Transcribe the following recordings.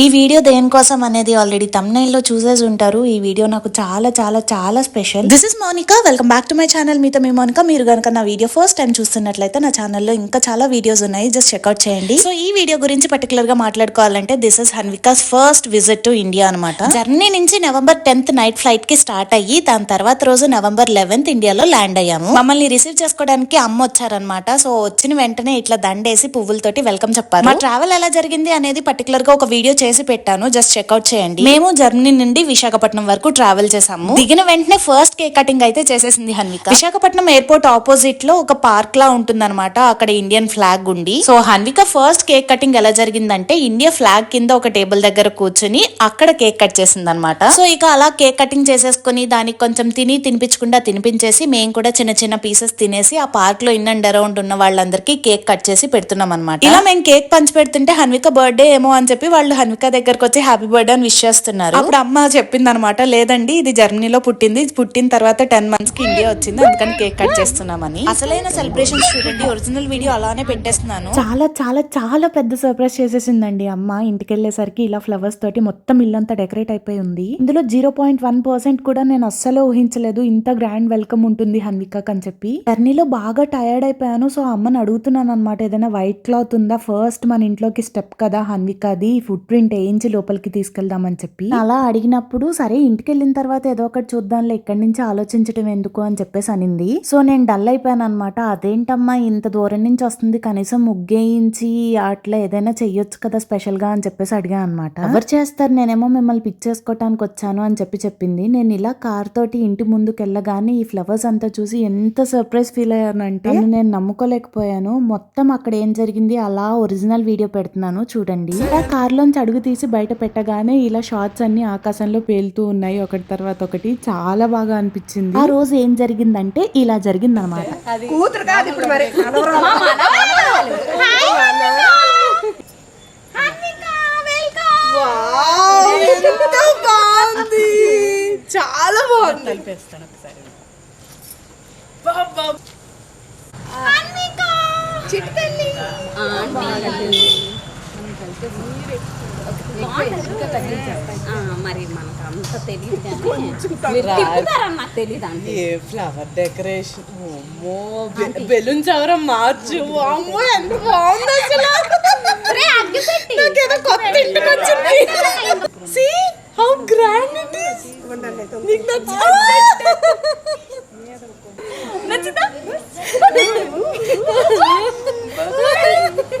ఈ వీడియో దేనికోసం అనేది ఆల్రెడీ లో చూసేసి ఉంటారు. ఈ వీడియో నాకు చాలా చాలా చాలా special this is Monika welcome back to my channel మీతో మీ మోనికా మీరు కనుక నా వీడియో ఫస్ట్ టైం చూస్తున్నట్లయితే నా ఛానల్లో ఇంకా చాలా వీడియోస్ ఉన్నాయి. జస్ట్ చెక్అౌట్ చేయండి. సో ఈ వీడియో గురించి పర్టికులర్గా మాట్లాడుకోవాలంటే this is Hanvika's first visit to India అనమాట జర్నీ నుంచి నవంబర్ టెన్త్ నైట్ ఫ్లైట్కి స్టార్ట్ అయ్యి దాని తర్వాత రోజు నవంబర్ లెవెన్త్ ఇండియాలో ల్యాండ్ అయ్యాము. మమ్మల్ని రిసీవ్ చేసుకోవడానికి అమ్మ వచ్చారనమాట సో వచ్చిన వెంటనే ఇట్లా దండేసి పువ్వులతోటి వెల్కమ్ చెప్పారు. మా ట్రావెల్ ఎలా జరిగింది అనేది పర్టికులర్గా ఒక వీడియో చేసి పెట్టాను. జస్ట్ చెక్అౌట్ చేయండి. మేము జర్మనీ నుండి విశాఖపట్నం వరకు ట్రావెల్ చేసాము దిగిన వెంటనే ఫస్ట్ కేక్ కటింగ్ అయితే చేసేసింది హన్విక. విశాఖపట్నం ఎయిర్పోర్ట్ ఆపోజిట్లో ఒక పార్క్ లా ఉంటుందన్నమాట. అక్కడ ఇండియన్ ఫ్లాగ్ ఉండి so Hanvika first cake cutting ఎలా జరిగిందంటే ఇండియా ఫ్లాగ్ కింద ఒక టేబుల్ దగ్గర కూర్చుని అక్కడ కేక్ కట్ చేసింది అనమాట సో ఇక అలా కేక్ కటింగ్ చేసేసుకుని దానికి కొంచెం తిని తినిపించకుండా తినిపించేసి మేము కూడా చిన్న చిన్న పీసెస్ తినేసి ఆ పార్క్లో ఇన్ అండ్ అరౌండ్ ఉన్న వాళ్ళందరికీ కేక్ కట్ చేసి పెడుతున్నాం అనమాట ఇలా మేము కేక్ పంచి పెడుతుంటే హన్విక బర్త్డే ఏమో అని చెప్పి వాళ్ళు హన్విక దగ్గరకు వచ్చి హ్యాపీ బర్త్డే అని విష్ చేస్తున్నారు. అప్పుడు అమ్మ చెప్పింది అనమాట లేదండి ఇది జర్మనీలో పుట్టింది పుట్టిన తర్వాత టెన్ మంత్స్కి ఇండియా వచ్చింది అందుకని కేక్ కట్ చేస్తున్నామని. అసలైన సెలబ్రేషన్స్ చూడండి ఒరిజినల్ వీడియో అలానే పెట్టేస్తున్నాను. చాలా చాలా చాలా పెద్ద సర్ప్రైజ్ చేసేసిందండి అమ్మ. ఇంటికి వెళ్ళేసరికి ఇలా ఫ్లవర్స్ తోటి మొత్తం ఇల్లంతా డెకరేట్ అయిపోయి ఉంది. ఇందులో జీరో పాయింట్ వన్ పర్సెంట్ కూడా నేను అస్సలు ఊహించలేదు ఇంత గ్రాండ్ వెల్కమ్ ఉంటుంది హన్విక అని చెప్పి. జర్నీలో బాగా టైర్డ్ అయిపోయాను సో అమ్మని అడుగుతున్నాను అనమాట ఏదైనా వైట్ క్లాత్ ఉందా? ఫస్ట్ మన ఇంట్లోకి స్టెప్ కదా హన్వికది ఫుట్ ప్రింట్ వేయించి లోపలికి తీసుకెళ్దామని చెప్పి? అలా అడిగినప్పుడు సరే ఇంటికి వెళ్ళిన తర్వాత ఏదో ఒకటి చూద్దాంలే ఇక్కడి నుంచి ఆలోచించడం ఎందుకు అని చెప్పేసి అనింది. సో నేను డల్ అయిపోయాను అనమాట అదేంటమ్మా ఇంత దూరం నుంచి వస్తుంది కనీసం ముగ్గేయించి అట్లా ఏదైనా చెయ్యొచ్చు కదా స్పెషల్గా అని చెప్పేసి అడిగాను అనమాట ఎవరు చేస్తారు? నేనేమో మిమ్మల్ని పిక్ చేసుకోవటానికి వచ్చాను అని చెప్పి చెప్పింది. నేను ఇలా కార్ తోటి ఇంటి ముందుకు వెళ్ళగానే ఈ ఫ్లవర్స్ అంతా చూసి ఎంత సర్ప్రైజ్ ఫీల్ అయ్యానంటే నేను నమ్ముకోలేకపోయాను. మొత్తం అక్కడ ఏం జరిగింది అలా ఒరిజినల్ వీడియో పెడుతున్నాను చూడండి. ఇలా కార్ లోంచి అడుగు తీసి బయట పెట్టగానే ఇలా షార్ట్స్ అన్ని ఆకాశంలో పేలుతూ ఉన్నాయి ఒకటి తర్వాత ఒకటి. చాలా బాగా అనిపించింది. ఆ రోజు ఏం జరిగిందంటే ఇలా జరిగింది అనమాట కూతురు కాదు ఇప్పుడు మరి. మనవరాలు. వావ్, ఎంత బాగుంది. చాలా బాగుంది. బాబా. చిట్టి తల్లి. ఆ, మరి మనకు అంత తెలియదు తెలియదు అంటే ఏ ఫ్లవర్ డెకరేషన్ అమ్మో బెలూన్స్ ఎవరో మార్చు. అమ్మో ఎంత బాగుంది అసలు. కొత్త ఇంటికి వచ్చింది. See how grand it is నీకు నచ్చిందా నచ్చిందా ఈ డెకరేషన్ ఓకే కానీ ఈ కెమెరా ఎంత బాగా వస్తుంది చూడు ఓయ్ బొక్క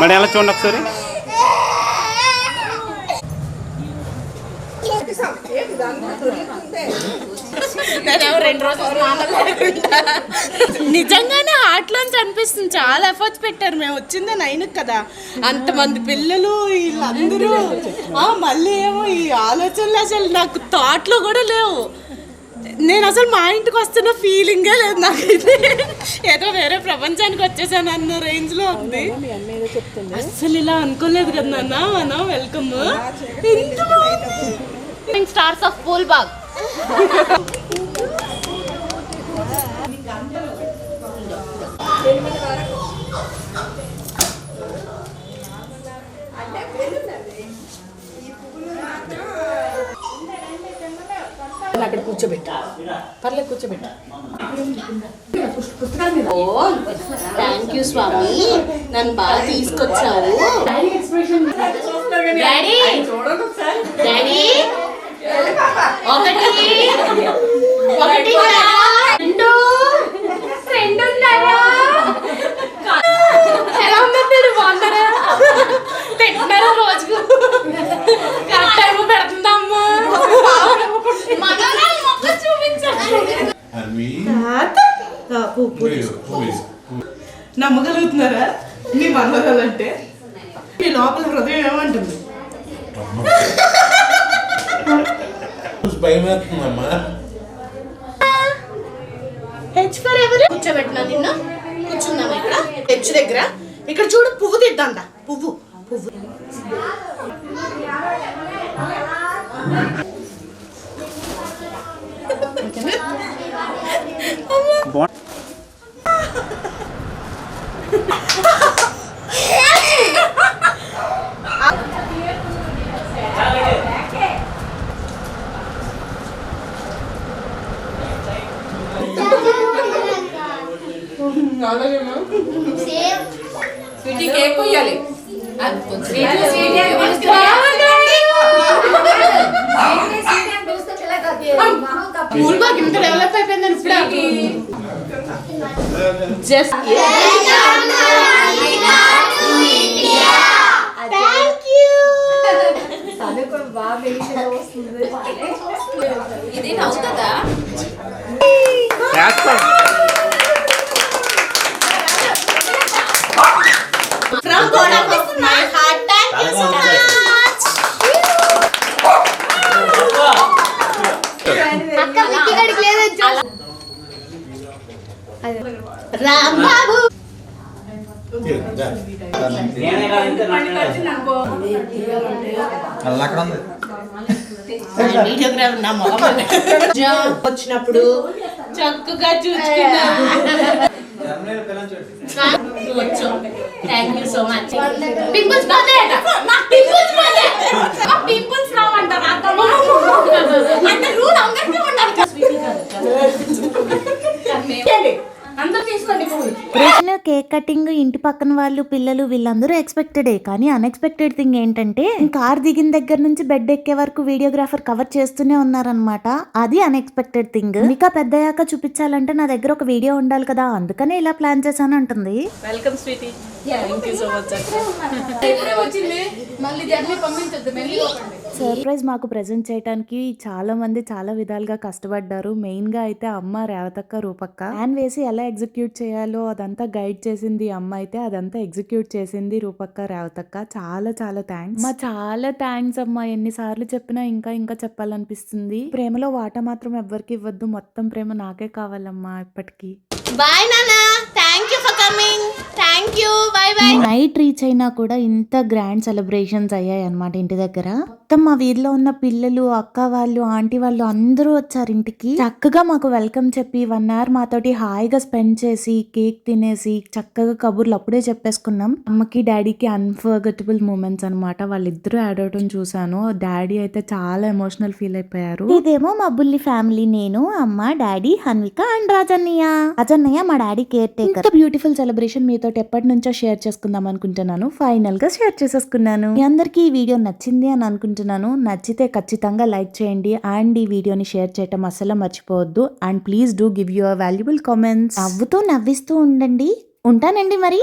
మరి ఎలా చూడండి ఒకసారి? రెండు రోజులు నిజంగానే హార్ట్ లోంచి అనిపిస్తుంది. చాలా ఎఫర్ట్స్ పెట్టారు. మేము వచ్చింది నైన్ కదా. అంతమంది పిల్లలు వీళ్ళందరూ. ఆ, మళ్ళీ ఏమో ఈ ఆలోచనలు అసలు నాకు థాట్లు కూడా లేవు. నేను అసలు మా ఇంటికి వస్తున్న ఫీలింగే లేదు నాకైతే. ఏదో వేరే ప్రపంచానికి వచ్చేసాను అన్న రేంజ్లో ఉంది. అసలు ఇలా అనుకోలేదు కదా నాన్న. మన welcome. Stars of Phool Bagh అక్కడ కూర్చోబెట్టు. పర్లేదు కూర్చోబెట్టు. Oh thank you Swamy. నన్ను బాగా తీసుకొచ్చావు. డాడీ డాడీ ఒకటి. ఒకటి రెండు. రెండు నమ్మగలుగుతున్నారా మీ మనవ మొదలంటే మీ లోపల హృదయం ఏమంటుంది? భయం వేస్తుందమ్మా. హెచ్ ఫర్ ఎవరు? కూర్చోబెట్టినా నిన్ను? కూర్చున్నాము ఇక్కడ? హెచ్ దగ్గర? ఇక్కడ చూడు పువ్వు తీద్దాందా పువ్వు పువ్వు బాగుంది స్వీటీ కేక్ కొయ్యాలి ఇంత డెవలప్ అయిపోయిందని ఇప్పుడే జస్ట్ ఇది అవుతుందా చేస్తాం from God of my heart thank you so much Ram Babu అక్కడ ఉంది. వీడియోగ్రాఫర్ నా మొహం వచ్చినప్పుడు చక్కగా చూసుకున్నాను thank you so much pimples నాకు పింపుల్స్ రావంటారు అంటే రూల్ అందరికీ ఉండాలి. కేక్ కటింగ్ ఇంటి పక్కన వాళ్ళు పిల్లలు వీళ్ళందరూ ఎక్స్పెక్టెడే కానీ అన్ఎక్స్పెక్టెడ్ థింగ్ ఏంటంటే కార్ దిగిన దగ్గర నుంచి బెడ్ ఎక్కే వరకు వీడియోగ్రాఫర్ కవర్ చేస్తూనే ఉన్నారనమాట అది అన్ఎక్స్పెక్టెడ్ థింగ్ ఇంకా పెద్దయ్యాక చూపించాలంటే నా దగ్గర ఒక వీడియో ఉండాలి కదా అందుకనే ఇలా ప్లాన్ చేశాను అంటుంది welcome sweetie thank you so much పంపించొద్దు మళ్ళీ సర్ప్రైజ్ మాకు ప్రజెంట్ చేయడానికి చాలా మంది చాలా విధాలుగా కష్టపడ్డారు. మెయిన్గా అయితే అమ్మ రేవతక్క రూపక్క. ప్లాన్ వేసి ఎలా ఎగ్జిక్యూట్ చేయాలో అదంతా గైడ్ చేసింది అమ్మ అయితే అదంతా ఎగ్జిక్యూట్ చేసింది రూపక్క రేవతక్క. చాలా చాలా థ్యాంక్స్ మా చాలా థ్యాంక్స్ అమ్మా. ఎన్నిసార్లు చెప్పినా ఇంకా ఇంకా చెప్పాలనిపిస్తుంది. ప్రేమలో వాటా మాత్రం ఎవ్వరికి ఇవ్వద్దు. మొత్తం ప్రేమ నాకే కావాలమ్మా ఇప్పటికి. బాయ్ నానా thank you for coming thank you bye bye night reach అయినా కూడా ఇంత గ్రాండ్ సెలబ్రేషన్స్ అయ్యాయి అనమాట ఇంటి దగ్గర. మొత్తం మా వీధిలో ఉన్న పిల్లలు అక్క వాళ్ళు ఆంటీ వాళ్ళు అందరూ వచ్చారు ఇంటికి. చక్కగా మాకు వెల్కమ్ చెప్పి వన్ అవర్ మాతోటి హాయిగా స్పెండ్ చేసి కేక్ తినేసి చక్కగా కబుర్లు అప్పుడే చెప్పేసుకున్నాం. అమ్మకి డాడీకి అన్ఫర్గటబుల్ మూమెంట్స్ అనమాట వాళ్ళిద్దరూ యాడ్ అవటం చూసాను డాడీ అయితే చాలా ఎమోషనల్ ఫీల్ అయిపోయారు. ఇదేమో మా బుల్లి ఫ్యామిలీ నేను అమ్మ డాడీ హన్విక అండ్ రాజన్నయ్య. రాజన్నయ్య మా daddy caretaker beautiful celebration మీతో ఎప్పటి నుంచో షేర్ చేసుకుందాం అనుకుంటున్నాను. ఫైనల్గా షేర్ చేసేసుకున్నాను. మీ అందరికీ ఈ వీడియో నచ్చింది అని అనుకుంటున్నాను. నచ్చితే ఖచ్చితంగా లైక్ చేయండి అండ్ ఈ వీడియోని షేర్ చేయటం అస్సలు మర్చిపోవద్దు. And please do give your valuable comments. నవ్వుతూ నవ్విస్తూ ఉండండి. ఉంటానండి మరి.